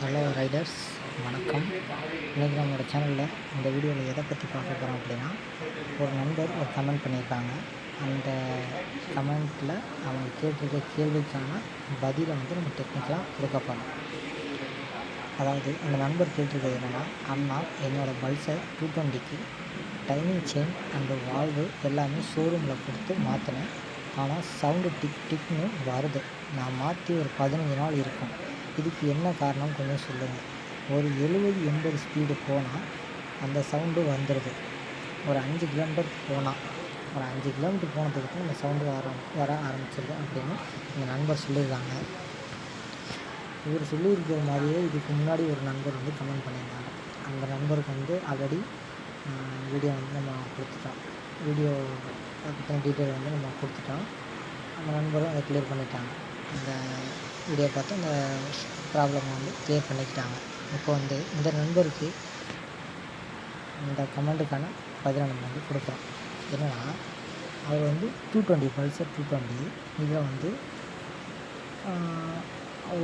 Hello Riders வணக்கம். இன்றைக்கி நம்மளோட சேனலில் இந்த வீடியோவில் எதை பற்றி பார்க்க போகிறோம் அப்படின்னா ஒரு நண்பர் ஒரு கமெண்ட் பண்ணியிருக்காங்க. அந்த கமெண்ட்டில் அவங்க கேட்டிருக்க கேள்விக்கான பதிலை வந்து நம்ம டெக்னிக்கலாக கொடுக்க போகிறோம் அதாவது அந்த நண்பர் கேட்டிருக்கிறது என்னென்னா அண்ணா என்னோடய பல்சர் டூ டுவெண்ட்டிக்கு டைமிங் செயின் அந்த வால்வு எல்லாமே ஷோரூமில் கொடுத்து மாற்றினேன் ஆனால் சவுண்டு டிக் டிக்னு வருது. நான் மாற்றி ஒரு பதினஞ்சு நாள் இருக்கும். இதுக்கு என்ன காரணம் கொஞ்சம் சொல்லுங்கள் ஒரு எழுபது எண்பது ஸ்பீடு போனால் அந்த சவுண்டு வந்துடுது ஒரு அஞ்சு கிலோமீட்டர் போனால் ஒரு அஞ்சு கிலோமீட்டர் போனதுக்கு அந்த சவுண்டு வர வர ஆரம்பிச்சிருது அப்படின்னு எங்கள் நண்பர் சொல்லியிருக்காங்க. இவர் சொல்லியிருக்கிற மாதிரியே இதுக்கு முன்னாடி ஒரு நண்பர் வந்து கமெண்ட் பண்ணியிருந்தாங்க. அந்த நண்பருக்கு வந்து ஆல்ரெடி வீடியோ வந்து நம்ம கொடுத்துட்டோம். வீடியோ பற்றின டீட்டெயில் வந்து நம்ம கொடுத்துட்டோம். அந்த நண்பரும் அதை கிளியர் பண்ணிட்டாங்க. அந்த வீடியோ பார்த்து அந்த ப்ராப்ளம் வந்து க்ளியர் பண்ணிக்கிட்டாங்க. இப்போ வந்து இந்த நண்பருக்கு இந்த கமெண்ட்டுக்கான பதிலை நம்ம வந்து கொடுக்குறோம். என்னென்னா அவர் வந்து two twenty Pulsar two twenty இதில் வந்து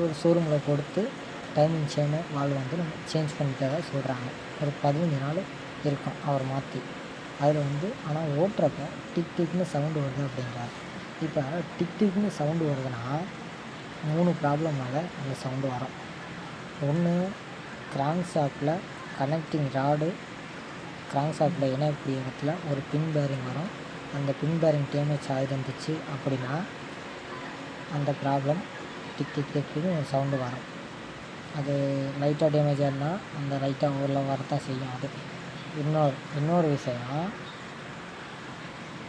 ஒரு ஷோரூமில் கொடுத்து டைமிங் செயின் வால் வந்து நம்ம சேஞ்ச் பண்ணிட்டதாக சொல்கிறாங்க ஒரு பதினஞ்சு நாள் இருக்கும் அவர் மாற்றி அதில் வந்து ஆனால் ஓட்டுறப்ப டிக் டிக்னு சவுண்டு வருது அப்படின்றார். இப்போ டிக் டிக்னு சவுண்டு வருதுன்னா மூணு ப்ராப்ளமால் இந்த சவுண்டு வரும். ஒன்று கிராங்க் ஷாப்பில் கனெக்டிங் ராடு கிராங்க் ஷாப்பில் இணையக்கூடிய இடத்துல ஒரு பின் பேரிங் வரும். அந்த பின் பேரிங் டேமேஜ் ஆகிருந்துச்சு அப்படின்னா அந்த ப்ராப்ளம் டிக் டிக் டிக்னு ஒரு சவுண்டு வரும். அது லைட்டாக டேமேஜ் இருந்தால் அந்த லைட்டாக ஊரில் வரத்தான் செய்யும் அது. இன்னொரு இன்னொரு விஷயம்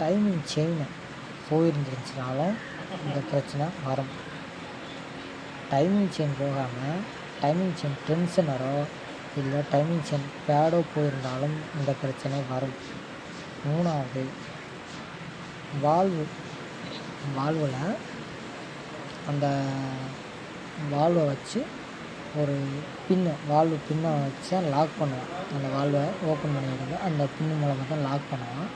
டைமிங் செயின் போயிருந்துச்சுனாலும் இந்த பிரச்சனை வரும். டைமிங் செயின் போகாமல் டைமிங் செயின் டென்ஷனரோ இல்லை டைமிங் செயின் பேடோ போயிருந்தாலும் இந்த பிரச்சனை வரும். மூணாவது வால்வு வால்வில் அந்த வால்வை வச்சு ஒரு பின்னு வால்வு பின்னை வச்சு தான் லாக் பண்ணுவான் அந்த வால்வை ஓப்பன் பண்ணிவிடுங்க அந்த பின்னு மூலமாக தான் லாக் பண்ணுவான்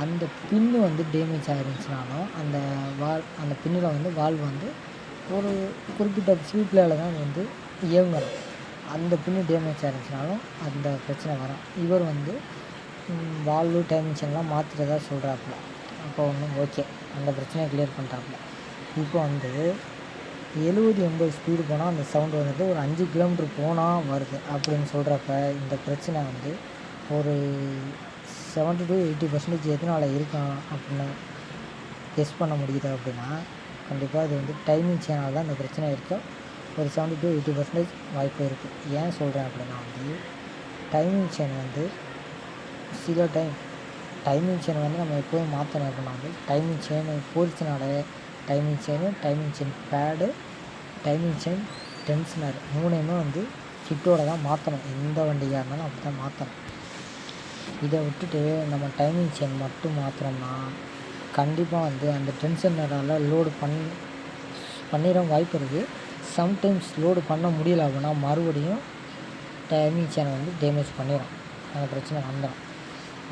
அந்த பின்னு வந்து டேமேஜ் ஆகிருந்துச்சுனாலும் அந்த வால் அந்த பின்னில் வந்து வால்வு வந்து ஒரு குறிப்பிட்ட ஸ்பீட்ல தான் வந்து இயங்கணும் அந்த பின்னு டேமேஜ் ஆகிருந்துச்சுனாலும் அந்த பிரச்சனை வரும். இவர் வந்து வால்வு டைமிங் செயின்லாம் மாற்றிட்டதா சொல்கிறாப்புல அப்போ ஒன்றும் ஓகே அந்த பிரச்சனையை கிளியர் பண்ணிட்டாப்புல. இப்போ வந்து எழுபது எண்பது ஸ்பீடு போனால் அந்த சவுண்டு வந்துட்டு ஒரு அஞ்சு கிலோமீட்டர் போனால் வருது அப்படின்னு சொல்கிறப்ப இந்த பிரச்சனை வந்து ஒரு செவன்ட்டி டு எயிட்டி பர்சன்டேஜ் எதனால் இருக்கான் அப்படின்னு கெஸ் பண்ண முடியுது அப்படின்னா கண்டிப்பாக இது வந்து டைமிங் சேனல் தான் இந்த பிரச்சனை இருக்கும். ஒரு செவன்ட்டி டு எயிட்டி பர்சன்டேஜ் வாய்ப்பு இருக்குது ஏன் சொல்கிறேன் அப்படின்னா வந்து டைமிங் செயின் வந்து சில டைம் டைமிங் செயின் வந்து நம்ம எப்போதும் மாற்றணும் அப்படின்னா வந்து timing chain போயிடுச்சுனாலே timing chain timing chain pad timing chain tensioner மூணையுமே வந்து ஹிட்டோட தான் மாற்றணும் எந்த வண்டியாக இருந்தாலும் அப்படி தான் மாற்றணும் இதை விட்டுட்டு நம்ம டைமிங் செயின் மட்டும் மாற்றுறோம்னா கண்டிப்பாக வந்து அந்த டென்ஷனால் லோடு பண் பண்ணிட வாய்ப்பு இருக்குது சம்டைம்ஸ் லோடு பண்ண முடியல அப்படின்னா மறுபடியும் டைமிங் சேனல் வந்து டேமேஜ் பண்ணிடும் அந்த பிரச்சனை வந்துடும்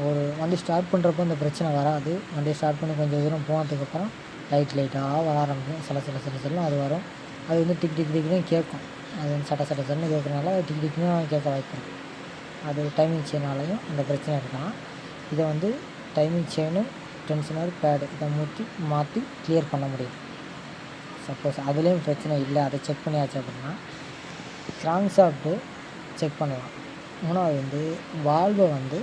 ஒரு வண்டி ஸ்டார்ட் பண்ணுறப்போ அந்த பிரச்சனை வராது. வண்டியை ஸ்டார்ட் பண்ணி கொஞ்சம் தூரம் போனதுக்கப்புறம் லைட் லைட்டாக வர ஆரம்பிக்கும். சில சில சில சில அது வரும். அது வந்து டிக் டிக் டிக்னு கேட்கும் அது வந்து சட்ட சட்ட சட்டன்னு கேட்குறனால டிக் டிக்னு கேட்க வாய்ப்பு இருக்குது அது டைமிங் செயினாலையும் அந்த பிரச்சனை இருக்கலாம். இதை வந்து டைமிங் செயினும் டென்ஷனர் பேடு இதை மூட்டி மாற்றி கிளியர் பண்ண முடியும். சப்போஸ் அதுலேயும் பிரச்சனை இல்லை அதை செக் பண்ணியாச்சு அப்படின்னா ஸ்ட்ராங் ஷாஃப்ட்டு செக் பண்ணலாம். மூணாவது வந்து வால்வை வந்து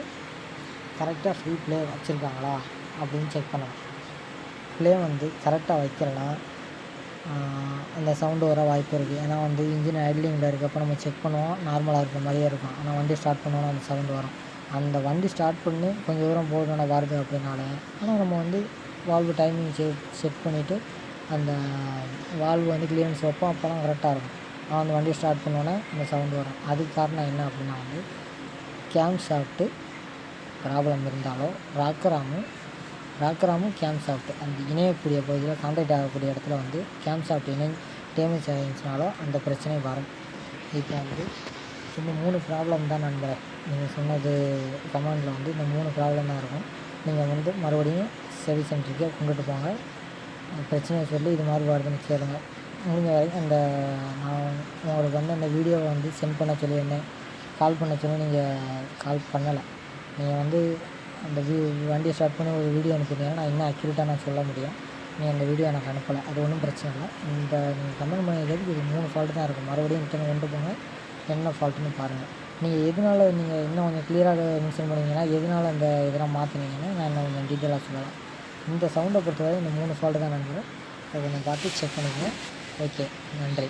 கரெக்டாக ஃப்ரீ ப்ளே வச்சுருக்காங்களா அப்படின்னு செக் பண்ணலாம். ப்ளே வந்து கரெக்டாக வைக்கிறேன்னா அந்த சவுண்டு வர வாய்ப்பு இருக்குது ஏன்னா வந்து இன்ஜின் ஐட்லிங்கில் இருக்கப்போ நம்ம செக் பண்ணுவோம் நார்மலாக இருக்கிற மாதிரியே இருக்கும். ஆனால் வண்டி ஸ்டார்ட் பண்ணுவோம்னா அந்த சவுண்டு வரும். அந்த வண்டி ஸ்டார்ட் பண்ணி கொஞ்சம் தூரம் போகணும் வருது அப்படின்னாலே. ஆனால் நம்ம வந்து வால்வு டைமிங் செட் செட் பண்ணிவிட்டு அந்த வால்வு வந்து கிளியரன்ஸ் வைப்போம் அப்போலாம் கரெக்டாக இருக்கும். ஆனால் அந்த வண்டி ஸ்டார்ட் பண்ணோன்னே இந்த சவுண்டு வரும். அதுக்கு காரணம் என்ன அப்படின்னா வந்து கேம் ஷாஃப்ட்டு ப்ராப்ளம் இருந்தாலோ ராக்கராமும் ராக்கராமும் கேம் சாஃப்ட்டு அந்த இணையக்கூடிய பகுதியில் கான்டாக்ட் ஆகக்கூடிய இடத்துல வந்து கேம் சாஃப்ட் இணை டேமேஜ் ஆகிருந்துச்சுனாலோ அந்த பிரச்சனை வரும். இப்போ வந்து சும்மா மூணு ப்ராப்ளம் தான் நண்பர். நீங்கள் சொன்னது கமெண்டில் வந்து இந்த மூணு ப்ராப்ளம் தான் இருக்கும். நீங்கள் வந்து மறுபடியும் சர்வீஸ் சென்டருக்கே கொண்டுட்டு போங்க. பிரச்சனையை சொல்லி இது மாதிரி வருதுன்னு கேளுங்க. முடிஞ்ச வரைக்கும் அந்த நான் உங்களுக்கு வந்து அந்த வீடியோவை வந்து சென்ட் பண்ண சொல்லியிருந்தேன். கால் பண்ண சொல்லி நீங்கள் கால் பண்ணலை. நீங்கள் வந்து அந்த வீ வண்டியை ஸ்டார்ட் பண்ணி ஒரு வீடியோ அனுப்பிட்டீங்கன்னா நான் இன்னும் அக்யூரேட்டாக நான் சொல்ல முடியும். நீ அந்த வீடியோ எனக்கு அனுப்பலை. அது ஒன்றும் பிரச்சனை இல்லை. இந்த நீங்கள் கமெண்ட் பண்ணிக்கிறதுக்கு இது மூணு ஃபால்ட்டு தான் இருக்கும். மறுபடியும் ரிட்டன் கொண்டு போங்க. என்ன ஃபால்ட்டுன்னு பாருங்கள் நீங்கள் எதனால நீங்கள் இன்னும் கொஞ்சம் க்ளியராக மென்ஷன் பண்ணிங்கன்னா எதனால அந்த இதெல்லாம் மாற்றினீங்கன்னா நான் இன்னும் கொஞ்சம் டீட்டெயிலாக சொல்லலாம். இந்த சவுண்டை பொறுத்தவரை இந்த மூணு ஃபால்ட்டு தான் நடந்தது அதை கொஞ்சம் பார்த்து செக் பண்ணிக்கங்க. ஓகே நன்றி.